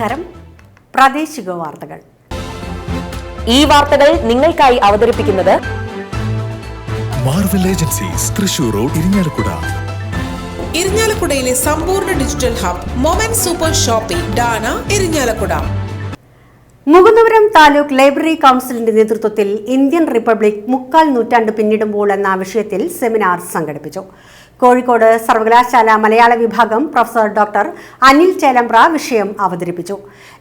നമസ്കാരം. പ്രാദേശിക വാർത്തകൾ. ഈ വാർത്തകൾ നിങ്ങൾക്കായി അവതരിപ്പിക്കുന്നത് Marvel agencies Thrissur road Irinjalakuda ഇരിഞ്ഞാലക്കുടയിലെ സമ്പൂർണ digital hub moment super shopping Dana Irinjalakuda Mukundapuram taluk library കൗൺസിലിന്റെ നേതൃത്വത്തിൽ ഇന്ത്യൻ റിപ്പബ്ലിക് മുക്കാൽ നൂറ്റാണ്ട് പിന്നിടുമ്പോൾ എന്ന വിഷയത്തിൽ സെമിനാർ സംഘടിപ്പിച്ചു. കോഴിക്കോട് സർവകലാശാല മലയാള വിഭാഗം പ്രൊഫസർ ഡോക്ടർ അനിൽ ചേലമ്പ്ര വിഷയം അവതരിപ്പിച്ചു.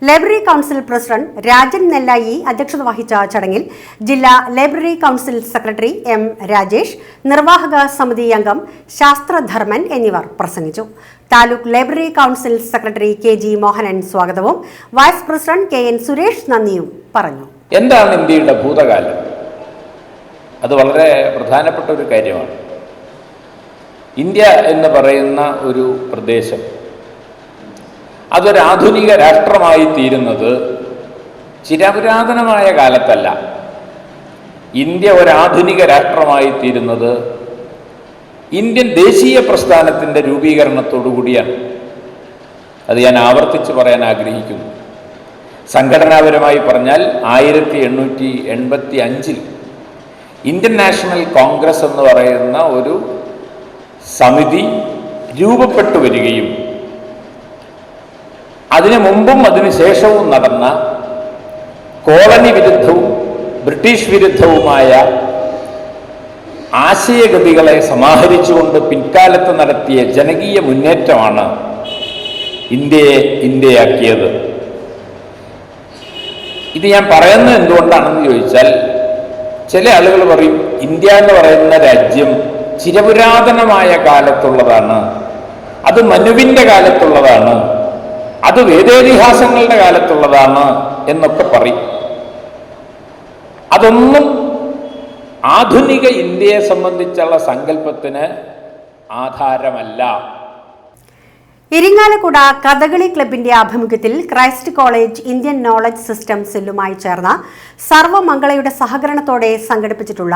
Library council president Rajan Nellayi അധ്യക്ഷത വഹിച്ച ചടങ്ങിൽ ജില്ലാ library council secretary M Rajesh നിർവാഹക സമിതി അംഗം ശാസ്ത്രധർമ്മൻ എന്നിവർ പ്രസംഗിച്ചു. Taluk library council secretary K G Mohanan സ്വാഗതവും vice president K N Suresh നന്ദിയും പറഞ്ഞു. എന്താണ് ഇന്ത്യയുടെ ഭൂതകാലം? അത് വളരെ പ്രധാനപ്പെട്ട ഒരു കാര്യമാണ്. ഇന്ത്യ എന്ന് പറയുന്ന ഒരു പ്രദേശം. അതൊരാധുനിക രാഷ്ട്രമായി തീരുന്നത് ചിരപുരാതനമായ കാലത്തല്ല. ഇന്ത്യ ഒരാധുനിക രാഷ്ട്രമായി തീരുന്നത് ഇന്ത്യൻ ദേശീയ പ്രസ്ഥാനത്തിന്റെ രൂപീകരണത്തോടുകൂടിയാണ് അത് ഞാൻ ആവർത്തിച്ച് പറയാൻ ആഗ്രഹിക്കുന്നു. സംഘടനാപരമായി പറഞ്ഞാൽ ആയിരത്തി എണ്ണൂറ്റി എൺപത്തി അഞ്ചിൽ ഇന്ത്യൻ നാഷണൽ കോൺഗ്രസ് എന്ന് പറയുന്ന ഒരു സമിതി രൂപപ്പെട്ടു വരികയും അതിനു മുമ്പും അതിനുശേഷവും നടന്ന കോളനി വിരുദ്ധവും ബ്രിട്ടീഷ് വിരുദ്ധവുമായ ആശയഗതികളെ സമാഹരിച്ചുകൊണ്ട് പിൻകാലത്ത് നടത്തിയ ജനകീയ മുന്നേറ്റമാണ് ഇന്ത്യയെ ഇന്ത്യയാക്കിയത്. ഇത് ഞാൻ പറയുന്നത് എന്തുകൊണ്ടാണെന്ന് ചോദിച്ചാൽ ചില ആളുകൾ പറയും ഇന്ത്യ എന്ന് പറയുന്ന രാജ്യം ചിരപുരാതനമായ കാലത്തുള്ളതാണ്. അത് മനുവിന്റെ കാലത്തുള്ളതാണ്. അത് വേദേതിഹാസങ്ങളുടെ കാലത്തുള്ളതാണ് എന്നൊക്കെ പറയും. അതൊന്നും ആധുനിക ഇന്ത്യയെ സംബന്ധിച്ചുള്ള സങ്കല്പത്തിന് ആധാരമല്ല. ഇരിങ്ങാലക്കുട കഥകളി ക്ലബിന്റെ ആഭിമുഖ്യത്തിൽ Christ college Indian knowledge system സെല്ലുമായി ചേർന്ന സർവമംഗളയുടെ സഹകരണത്തോടെ സംഘടിപ്പിച്ചിട്ടുള്ള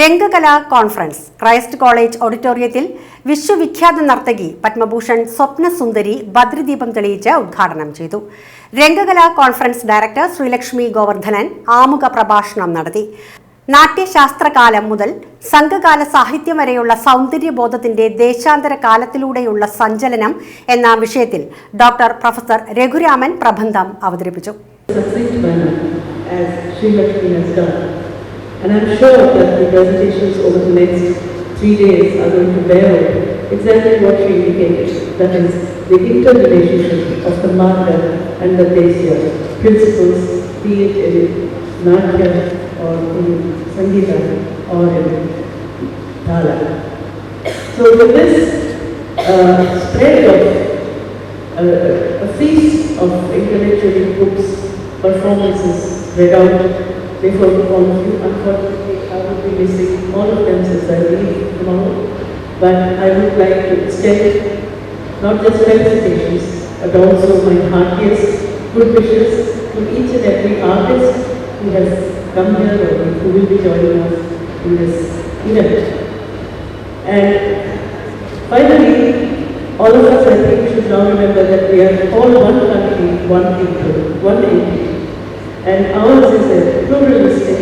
രംഗകലാ കോൺഫറൻസ്. ക്രൈസ്റ്റ് കോളേജ് ഓഡിറ്റോറിയത്തിൽ വിശ്വവിഖ്യാത നർത്തകി പത്മഭൂഷൺ സ്വപ്നസുന്ദരി ഭദ്രദീപം തെളിയിച്ച് ഉദ്ഘാടനം ചെയ്തു. രംഗകലാ കോൺഫറൻസ് ഡയറക്ടർ ശ്രീലക്ഷ്മി ഗോവർദ്ധനൻ ആമുഖ പ്രഭാഷണം നടത്തി. നാട്യശാസ്ത്രകാലം മുതൽ സംഘകാല സാഹിത്യം വരെയുള്ള സൗന്ദര്യബോധത്തിന്റെ ദേശാന്തര കാലത്തിലൂടെയുള്ള സഞ്ചലനം എന്ന വിഷയത്തിൽ ഡോക്ടർ പ്രൊഫസർ രഘുരാമൻ പ്രബന്ധം അവതരിപ്പിച്ചു. Or in Sangeeta or in Thala. So with this uh, spread of uh, a feast of intellectual inputs, performances read out before all of you. Unfortunately, I will be missing all of them since I leave tomorrow. But I would like to extend not just felicitations, but also my heartiest good wishes to each and every artist who has come here or who will be joining us in this event. And finally, all of us, I think, should now remember that we are all one country, one people, one entity. And ours is a pluralistic,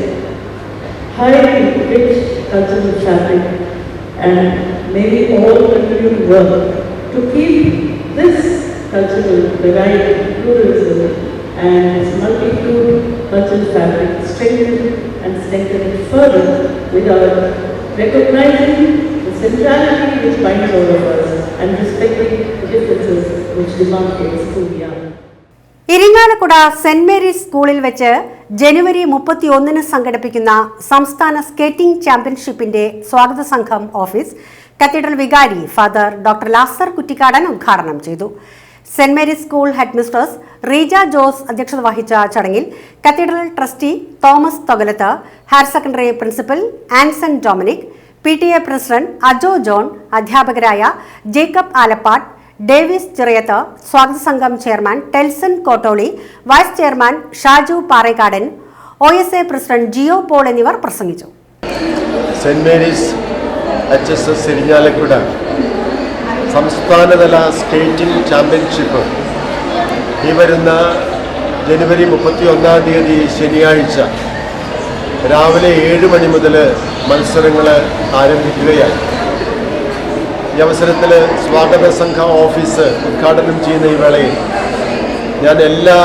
highly rich cultural fabric, and may we all continue to work to keep this cultural variety, pluralism, and this cultural fabric strengthened and strengthened further without recognizing the centrality which binds all of us and respecting the differences which demarcates who we are. Irinjalakuda saint Mary's സ്കൂളിൽ വെച്ച് ജനുവരി മുപ്പത്തിയൊന്നിന് സംഘടിപ്പിക്കുന്ന സംസ്ഥാന skating ചാമ്പ്യൻഷിപ്പിന്റെ സ്വാഗത സംഘം office cathedral വികാരി father doctor ലാസർ കുറ്റിക്കാടൻ ഉദ്ഘാടനം ചെയ്തു saint Mary's school headmistress Reeja Jose അധ്യക്ഷത വഹിച്ച ചടങ്ങിൽ cathedral trustee Thomas Thogalath higher secondary principal Anson Dominic P T A president Ajo John അധ്യാപകരായ ജേക്കബ് ആലപ്പാട്ട് ഡേവിസ് ചിറയത്ത് സ്വാഗത സംഘം chairman Telson Kottoli vice chairman Shaju Parekkadan O S A president Jio Paul എന്നിവർ പ്രസംഗിച്ചു. Saint Mary's H S S സംസ്ഥാനതല skating championship. ഈ വരുന്ന ജനുവരി മുപ്പത്തി ഒന്നാം തീയതി ശനിയാഴ്ച രാവിലെ ഏഴ് മണി മുതൽ മത്സരങ്ങൾ ആരംഭിക്കുകയാണ്. ഈ അവസരത്തിൽ സ്വാഗത സംഘ ഓഫീസ് ഉദ്ഘാടനം ചെയ്യുന്ന ഈ വേളയിൽ ഞാൻ എല്ലാ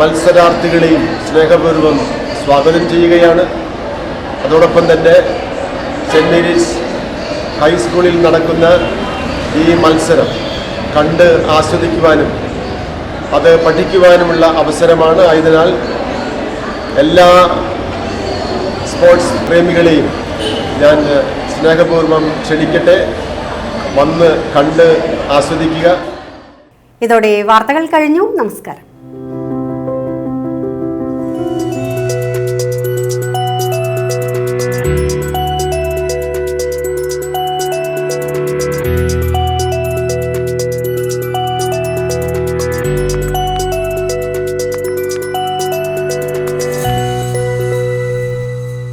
മത്സരാർത്ഥികളെയും സ്നേഹപൂർവം സ്വാഗതം ചെയ്യുകയാണ്. അതോടൊപ്പം തന്നെ സെന്റ് മേരീസ് ഹൈസ്കൂളിൽ നടക്കുന്ന ഈ മത്സരം കണ്ട് ആസ്വദിക്കുവാനും അത് പഠിക്കുവാനുമുള്ള അവസരമാണ്. ആയതിനാൽ എല്ലാ സ്പോർട്സ് പ്രേമികളെയും ഞാൻ സ്നേഹപൂർവം ക്ഷണിക്കട്ടെ. വന്ന് കണ്ട് ആസ്വദിക്കുക. ഇതോടെ വാർത്തകൾ കഴിഞ്ഞു. നമസ്കാരം.